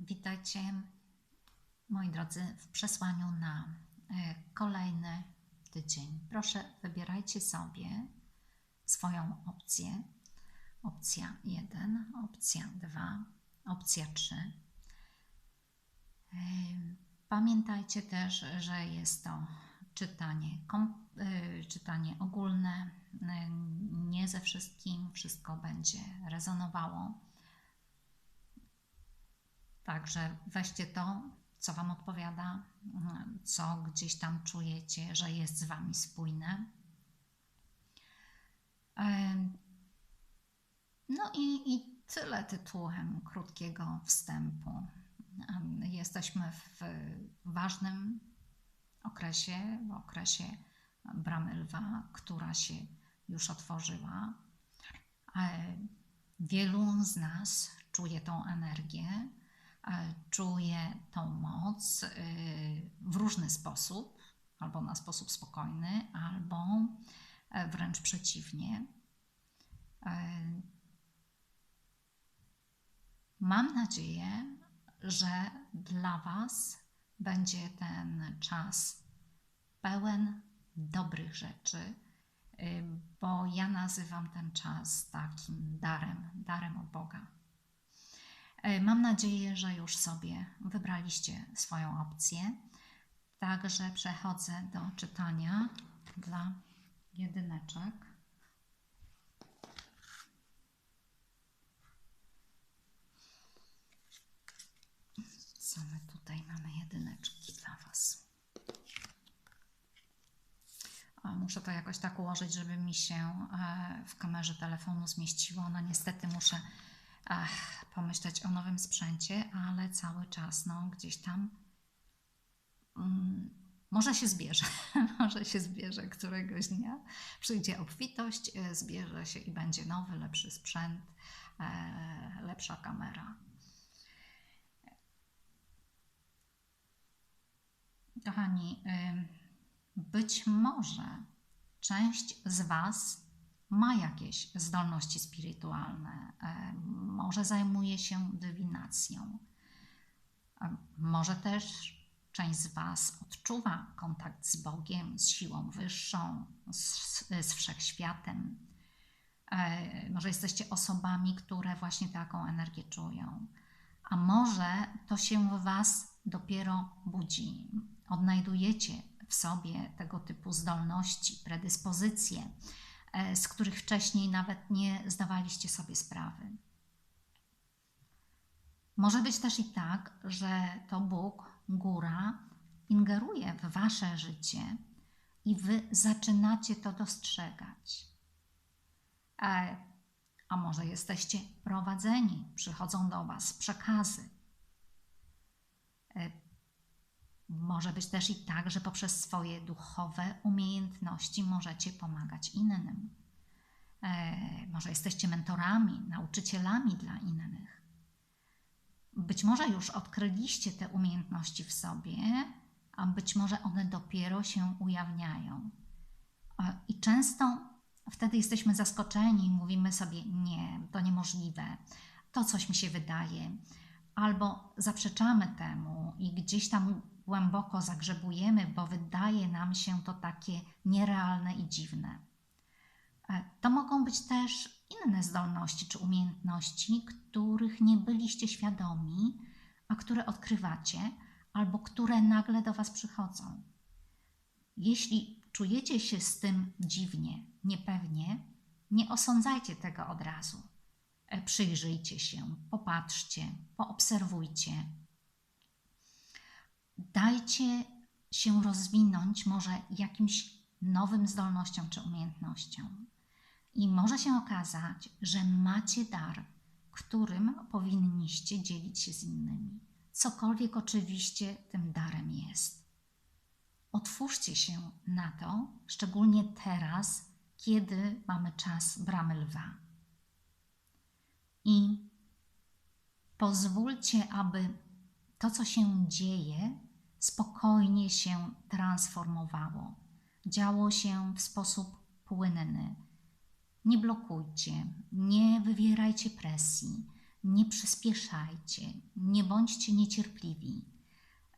Witajcie, moi drodzy, w przesłaniu na e, kolejny tydzień. Proszę, wybierajcie sobie swoją opcję. Opcja 1, opcja 2, opcja 3. E, pamiętajcie też, że jest to czytanie, e, czytanie ogólne. Nie ze wszystkim wszystko będzie rezonowało Także weźcie to, co Wam odpowiada, co gdzieś tam czujecie, że jest z Wami spójne. No i, i tyle tytułem krótkiego wstępu. Jesteśmy w ważnym okresie, w okresie bramy lwa, która się już otworzyła. Wielu z nas czuje tą energię, czuje tą moc y, w różny sposób, albo na sposób spokojny, albo e, wręcz przeciwnie. E, mam nadzieję, że dla Was będzie ten czas pełen dobrych rzeczy, bo ja nazywam ten czas takim darem, darem od Boga. E, mam nadzieję, że już sobie wybraliście swoją opcję. Także przechodzę do czytania dla jedyneczek. Co my tutaj mamy jedyneczki dla Was? muszę to jakoś tak ułożyć, żeby mi się e, w kamerze telefonu zmieściło. No niestety muszę ach, pomyśleć o nowym sprzęcie, ale cały czas no, gdzieś tam mm, może się zbierze, może się zbierze któregoś dnia, przyjdzie obfitość, e, zbierze się i będzie nowy, lepszy sprzęt, e, lepsza kamera. Kochani, być może część z Was ma jakieś zdolności spirytualne, e, może zajmuje się dywinacją, może też część z Was odczuwa kontakt z Bogiem, z siłą wyższą, z, z wszechświatem. E, może jesteście osobami, które właśnie taką energię czują, a może to się w Was dopiero budzi. Odnajdujecie w sobie tego typu zdolności, predyspozycje E, z których wcześniej nawet nie zdawaliście sobie sprawy. Może być też i tak, że to Bóg, góra, ingeruje w wasze życie i wy zaczynacie to dostrzegać. E, a może jesteście prowadzeni, przychodzą do was przekazy. E, może być też i tak, że poprzez swoje duchowe umiejętności możecie pomagać innym. E, może jesteście mentorami, nauczycielami dla innych. Być może już odkryliście te umiejętności w sobie, a być może one dopiero się ujawniają. E, I często wtedy jesteśmy zaskoczeni i mówimy sobie: Nie, to niemożliwe, to coś mi się wydaje, albo zaprzeczamy temu i gdzieś tam głęboko zagrzebujemy, bo wydaje nam się to takie nierealne i dziwne. E, to mogą być też inne zdolności czy umiejętności, których nie byliście świadomi, a które odkrywacie, albo które nagle do Was przychodzą. Jeśli czujecie się z tym dziwnie, niepewnie, nie osądzajcie tego od razu. E, przyjrzyjcie się, popatrzcie, poobserwujcie, dajcie się rozwinąć może jakimś nowym zdolnościom czy umiejętnościom. I może się okazać, że macie dar, którym powinniście dzielić się z innymi. Cokolwiek oczywiście tym darem jest. Otwórzcie się na to, szczególnie teraz, kiedy mamy czas bramy lwa. I pozwólcie, aby to, co się dzieje, spokojnie się transformowało. Działo się w sposób płynny. Nie blokujcie, nie wywierajcie presji, Nie przyspieszajcie, nie bądźcie niecierpliwi.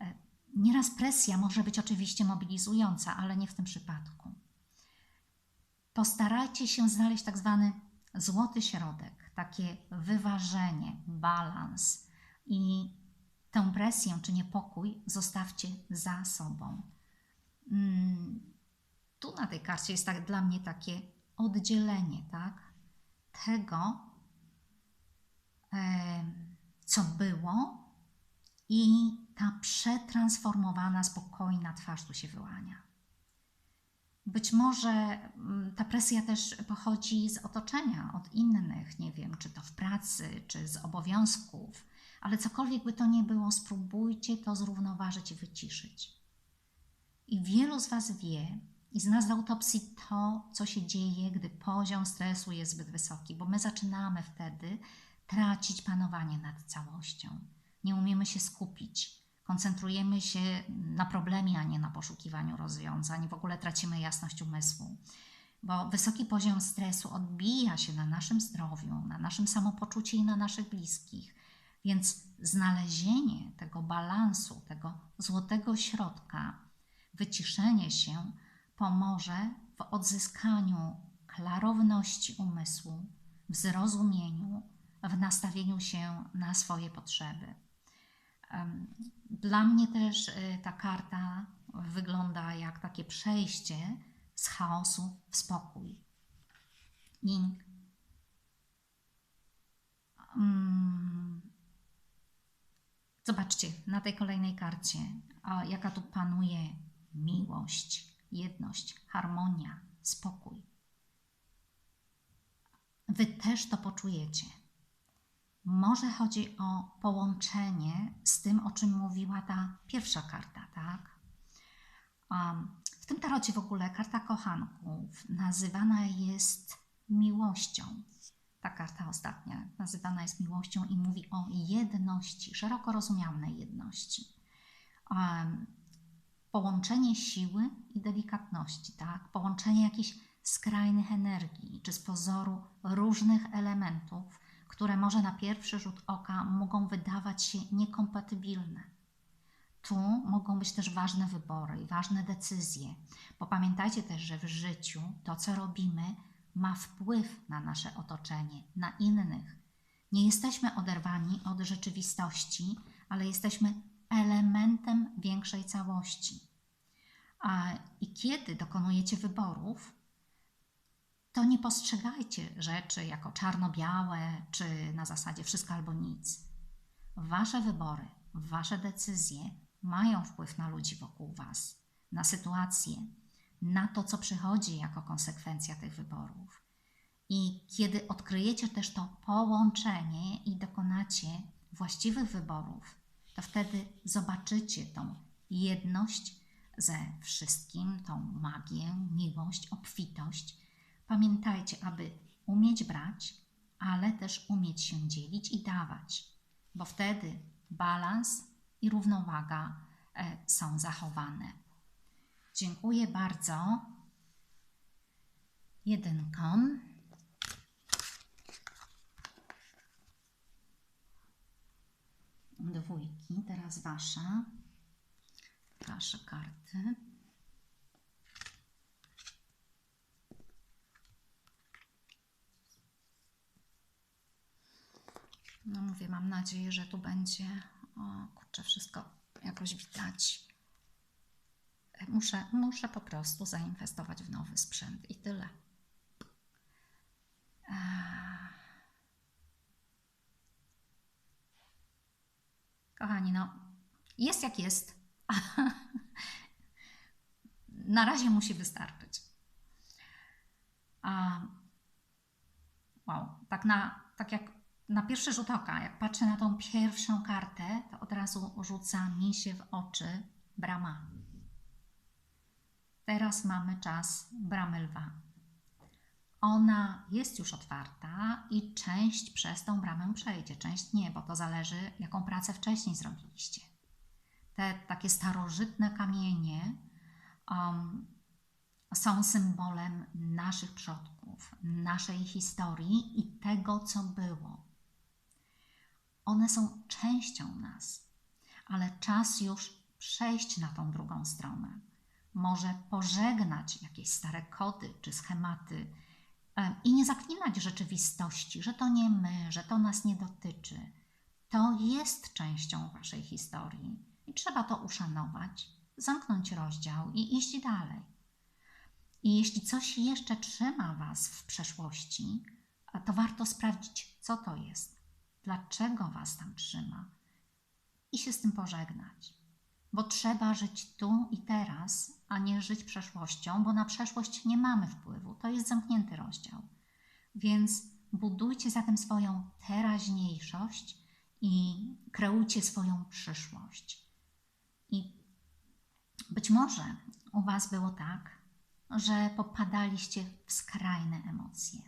E, nieraz presja może być oczywiście mobilizująca, ale nie w tym przypadku. Postarajcie się znaleźć tak zwany złoty środek, takie wyważenie, balans i tę presję czy niepokój zostawcie za sobą. Mm, tu na tej karcie jest tak dla mnie takie oddzielenie, tak? Tego, co było i ta przetransformowana, spokojna twarz tu się wyłania. Być może mm, ta presja też pochodzi z otoczenia, od innych, nie wiem, czy to w pracy, czy z obowiązków, ale cokolwiek by to nie było, spróbujcie to zrównoważyć i wyciszyć. I wielu z Was wie i zna z autopsji to, co się dzieje, gdy poziom stresu jest zbyt wysoki, bo my zaczynamy wtedy tracić panowanie nad całością. Nie umiemy się skupić, koncentrujemy się na problemie, a nie na poszukiwaniu rozwiązań. W ogóle tracimy jasność umysłu, bo wysoki poziom stresu odbija się na naszym zdrowiu, na naszym samopoczuciu i na naszych bliskich. Więc znalezienie tego balansu, tego złotego środka, wyciszenie się pomoże w odzyskaniu klarowności umysłu, w zrozumieniu, w nastawieniu się na swoje potrzeby. Dla mnie też y, ta karta wygląda jak takie przejście z chaosu w spokój. I um, zobaczcie na tej kolejnej karcie, jaka tu panuje miłość, jedność, harmonia, spokój. Wy też to poczujecie. Może chodzi o połączenie z tym, o czym mówiła ta pierwsza karta, tak? w tym tarocie w ogóle karta kochanków nazywana jest miłością. Ta karta ostatnia nazywana jest miłością i mówi o jedności, szeroko rozumianej jedności. Połączenie siły i delikatności, tak? Połączenie jakichś skrajnych energii, czy z pozoru różnych elementów, które może na pierwszy rzut oka mogą wydawać się niekompatybilne. Tu mogą być też ważne wybory i ważne decyzje, bo pamiętajcie też, że w życiu to, co robimy, ma wpływ na nasze otoczenie, na innych. Nie jesteśmy oderwani od rzeczywistości, ale jesteśmy elementem większej całości. I kiedy dokonujecie wyborów, to nie postrzegajcie rzeczy jako czarno-białe czy na zasadzie wszystko albo nic. Wasze wybory, wasze decyzje mają wpływ na ludzi wokół Was, na sytuację, na to, co przychodzi jako konsekwencja tych wyborów. I kiedy odkryjecie też to połączenie i dokonacie właściwych wyborów, to wtedy zobaczycie tą jedność ze wszystkim, tą magię, miłość, obfitość Pamiętajcie, aby umieć brać, ale też umieć się dzielić i dawać, bo wtedy balans i równowaga e, są zachowane. Dziękuję bardzo jedynkom. Dwójki, teraz Wasza, Wasze karty. No mówię, mam nadzieję, że tu będzie, o kurczę, wszystko jakoś widać. Muszę, muszę po prostu zainwestować w nowy sprzęt i tyle. Kochani, no jest jak jest. na razie musi wystarczyć. wow, tak, na, tak jak na pierwszy rzut oka, jak patrzę na tą pierwszą kartę, to od razu rzuca mi się w oczy brama. Teraz mamy czas bramy lwa. Ona jest już otwarta i część przez tą bramę przejdzie, część nie, bo to zależy, jaką pracę wcześniej zrobiliście. Te takie starożytne kamienie um, są symbolem naszych przodków, naszej historii i tego, co było One są częścią nas, ale czas już przejść na tą drugą stronę. Może pożegnać jakieś stare kody czy schematy i nie zaklinać rzeczywistości, że to nie my, że to nas nie dotyczy. To jest częścią Waszej historii i trzeba to uszanować, zamknąć rozdział i iść dalej. I jeśli coś jeszcze trzyma Was w przeszłości, to warto sprawdzić, co to jest, dlaczego Was tam trzyma i się z tym pożegnać. Bo trzeba żyć tu i teraz, a nie żyć przeszłością, bo na przeszłość nie mamy wpływu. To jest zamknięty rozdział. Więc budujcie zatem swoją teraźniejszość i kreujcie swoją przyszłość. I być może u Was było tak, że popadaliście w skrajne emocje.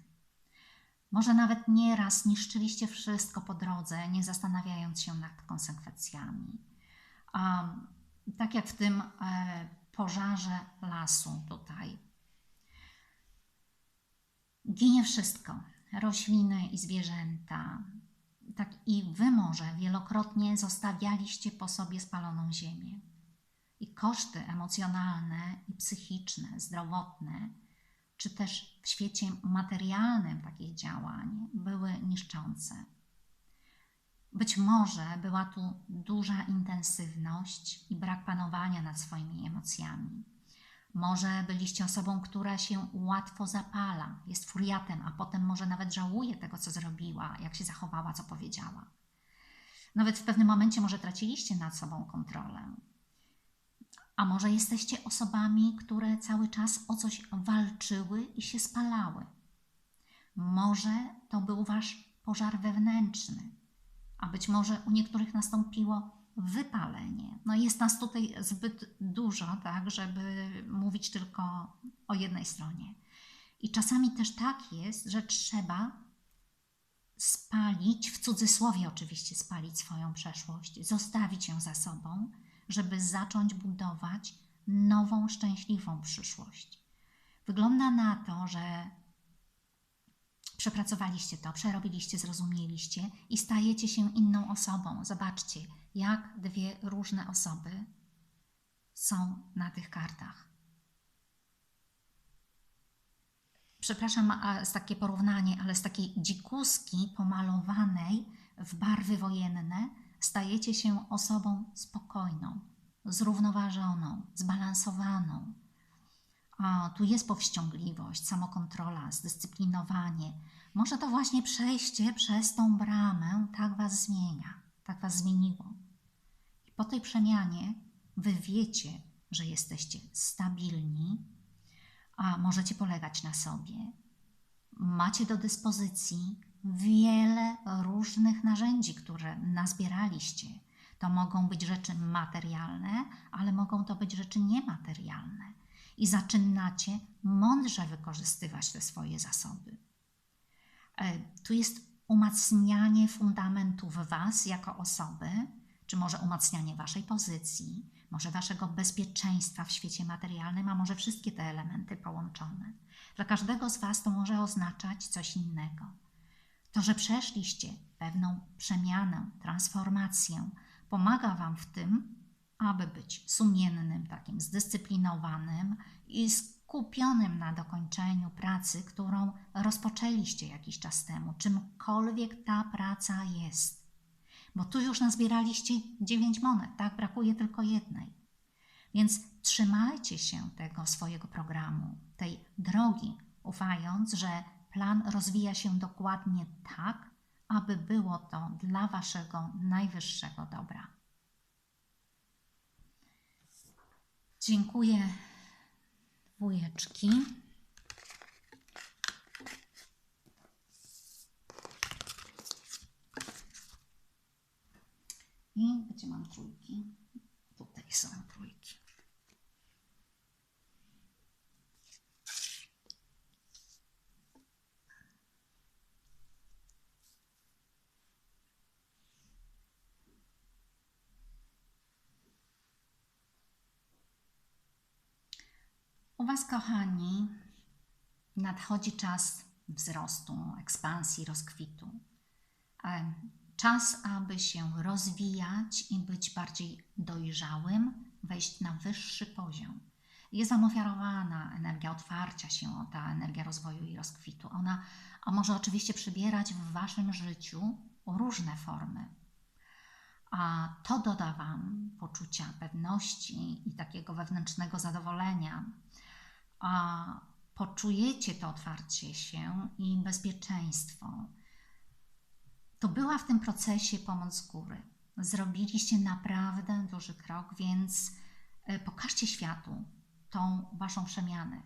Może nawet nieraz niszczyliście wszystko po drodze, nie zastanawiając się nad konsekwencjami. Um, tak jak w tym e, pożarze lasu tutaj. Ginie wszystko, rośliny i zwierzęta. Tak i wy może wielokrotnie zostawialiście po sobie spaloną ziemię i koszty emocjonalne i psychiczne, zdrowotne, czy też w świecie materialnym takich działań były niszczące. Być może była tu duża intensywność i brak panowania nad swoimi emocjami. Może byliście osobą, która się łatwo zapala, jest furiatem, a potem może nawet żałuje tego, co zrobiła, jak się zachowała, co powiedziała. Nawet w pewnym momencie może traciliście nad sobą kontrolę. A może jesteście osobami, które cały czas o coś walczyły i się spalały. Może to był wasz pożar wewnętrzny, a być może u niektórych nastąpiło wypalenie. No jest nas tutaj zbyt dużo, tak, żeby mówić tylko o jednej stronie. I czasami też tak jest, że trzeba spalić, w cudzysłowie oczywiście spalić swoją przeszłość, zostawić ją za sobą żeby zacząć budować nową, szczęśliwą przyszłość. Wygląda na to, że przepracowaliście to, przerobiliście, zrozumieliście i stajecie się inną osobą. Zobaczcie, jak dwie różne osoby są na tych kartach. Przepraszam z takie porównanie, ale z takiej dzikuski pomalowanej w barwy wojenne stajecie się osobą spokojną, zrównoważoną, zbalansowaną. O, tu jest powściągliwość, samokontrola, zdyscyplinowanie. Może to właśnie przejście przez tą bramę tak Was zmienia, tak Was zmieniło. I po tej przemianie Wy wiecie, że jesteście stabilni, a możecie polegać na sobie. Macie do dyspozycji wiele różnych narzędzi, które nazbieraliście. To mogą być rzeczy materialne, ale mogą to być rzeczy niematerialne. I zaczynacie mądrze wykorzystywać te swoje zasoby. E, tu jest umacnianie fundamentów Was jako osoby, czy może umacnianie Waszej pozycji, może Waszego bezpieczeństwa w świecie materialnym, a może wszystkie te elementy połączone. Dla każdego z Was to może oznaczać coś innego. To, że przeszliście pewną przemianę, transformację, pomaga Wam w tym, aby być sumiennym, takim zdyscyplinowanym i skupionym na dokończeniu pracy, którą rozpoczęliście jakiś czas temu, czymkolwiek ta praca jest. Bo tu już nazbieraliście dziewięć monet, tak? Brakuje tylko jednej. Więc trzymajcie się tego swojego programu, tej drogi, ufając, że plan rozwija się dokładnie tak, aby było to dla Waszego najwyższego dobra. Dziękuję, wujeczki. I gdzie mam trójki? Tutaj są trójki. U Was, kochani, nadchodzi czas wzrostu, ekspansji, rozkwitu. Czas, aby się rozwijać i być bardziej dojrzałym, wejść na wyższy poziom. Jest Wam ofiarowana energia otwarcia się, ta energia rozwoju i rozkwitu. Ona może oczywiście przybierać w Waszym życiu różne formy. A to doda Wam poczucia pewności i takiego wewnętrznego zadowolenia. A poczujecie to otwarcie się i bezpieczeństwo. To była w tym procesie pomoc góry. Zrobiliście naprawdę duży krok, więc e, pokażcie światu tą Waszą przemianę.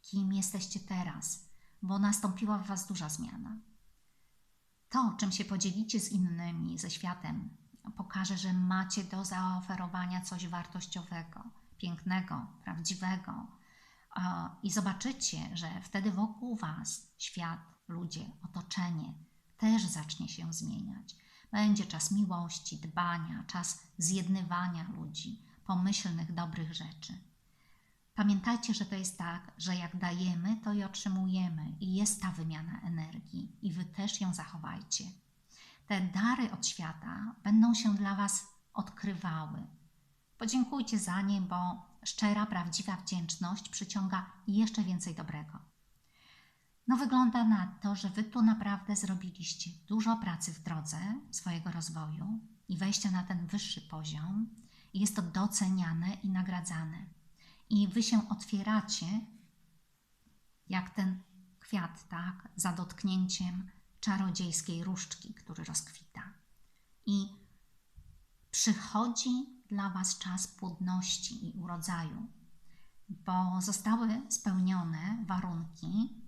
Kim jesteście teraz, bo nastąpiła w Was duża zmiana. To, czym się podzielicie z innymi, ze światem, pokaże, że macie do zaoferowania coś wartościowego, pięknego, prawdziwego. I zobaczycie, że wtedy wokół Was świat, ludzie, otoczenie też zacznie się zmieniać. Będzie czas miłości, dbania, czas zjednywania ludzi, pomyślnych, dobrych rzeczy. Pamiętajcie, że to jest tak, że jak dajemy, to i otrzymujemy, i jest ta wymiana energii, i Wy też ją zachowajcie. Te dary od świata będą się dla Was odkrywały. Podziękujcie za nie, bo szczera, prawdziwa wdzięczność przyciąga jeszcze więcej dobrego. No wygląda na to, że Wy tu naprawdę zrobiliście dużo pracy w drodze swojego rozwoju i wejścia na ten wyższy poziom. Jest to doceniane i nagradzane. I Wy się otwieracie jak ten kwiat, tak, za dotknięciem czarodziejskiej różdżki, który rozkwita. I przychodzi dla Was czas płodności i urodzaju, bo zostały spełnione warunki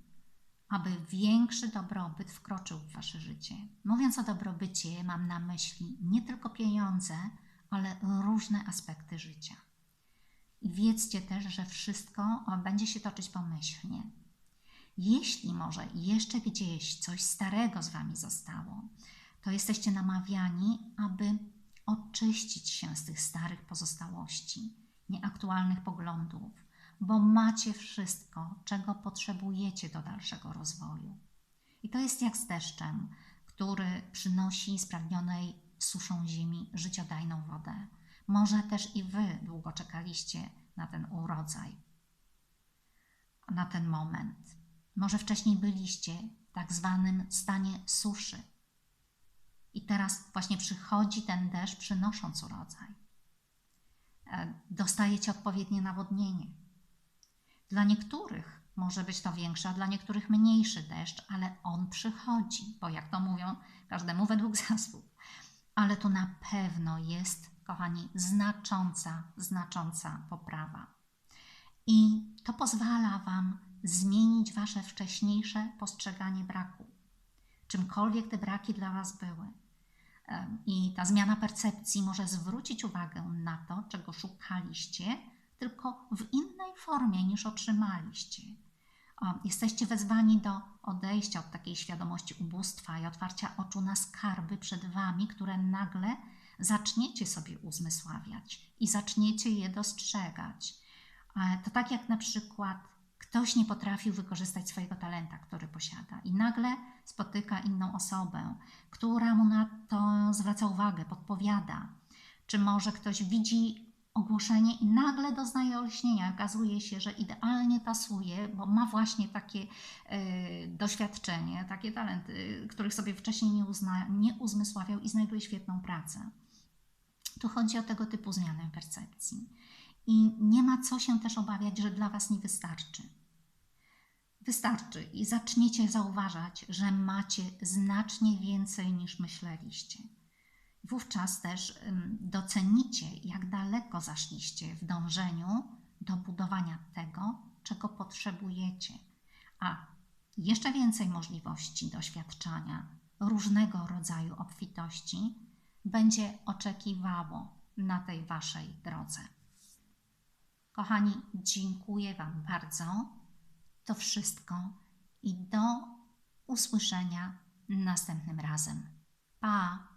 aby większy dobrobyt wkroczył w Wasze życie. Mówiąc o dobrobycie, mam na myśli nie tylko pieniądze, ale różne aspekty życia. I wiedzcie też, że wszystko będzie się toczyć pomyślnie. Jeśli może jeszcze gdzieś coś starego z Wami zostało, to jesteście namawiani, aby oczyścić się z tych starych pozostałości, nieaktualnych poglądów, bo macie wszystko, czego potrzebujecie do dalszego rozwoju. I to jest jak z deszczem, który przynosi spragnionej suszą ziemi życiodajną wodę. Może też i Wy długo czekaliście na ten urodzaj, na ten moment. Może wcześniej byliście w tak zwanym stanie suszy. I teraz właśnie przychodzi ten deszcz, przynosząc urodzaj. E, dostajecie odpowiednie nawodnienie dla niektórych może być to większy, a dla niektórych mniejszy deszcz, ale on przychodzi, bo jak to mówią, każdemu według zasług. Ale to na pewno jest, kochani, znacząca, znacząca poprawa. I to pozwala Wam zmienić Wasze wcześniejsze postrzeganie braku. Czymkolwiek te braki dla Was były. I ta zmiana percepcji może zwrócić uwagę na to, czego szukaliście, tylko w innej formie niż otrzymaliście. Jesteście wezwani do odejścia od takiej świadomości ubóstwa i otwarcia oczu na skarby przed Wami, które nagle zaczniecie sobie uzmysławiać i zaczniecie je dostrzegać. To tak jak na przykład ktoś nie potrafił wykorzystać swojego talenta, który posiada, i nagle spotyka inną osobę, która mu na to zwraca uwagę, podpowiada. Czy może ktoś widzi ogłoszenie i nagle doznaje olśnienia. Okazuje się, że idealnie pasuje, bo ma właśnie takie y, doświadczenie, takie talenty, których sobie wcześniej nie, uzna, nie uzmysławiał i znajduje świetną pracę. Tu chodzi o tego typu zmianę percepcji. I nie ma co się też obawiać, że dla Was nie wystarczy. Wystarczy i zaczniecie zauważać, że macie znacznie więcej niż myśleliście. Wówczas też docenicie, jak daleko zaszliście w dążeniu do budowania tego, czego potrzebujecie, a jeszcze więcej możliwości doświadczania różnego rodzaju obfitości będzie oczekiwało na tej Waszej drodze. Kochani, dziękuję Wam bardzo. To wszystko i do usłyszenia następnym razem. Pa!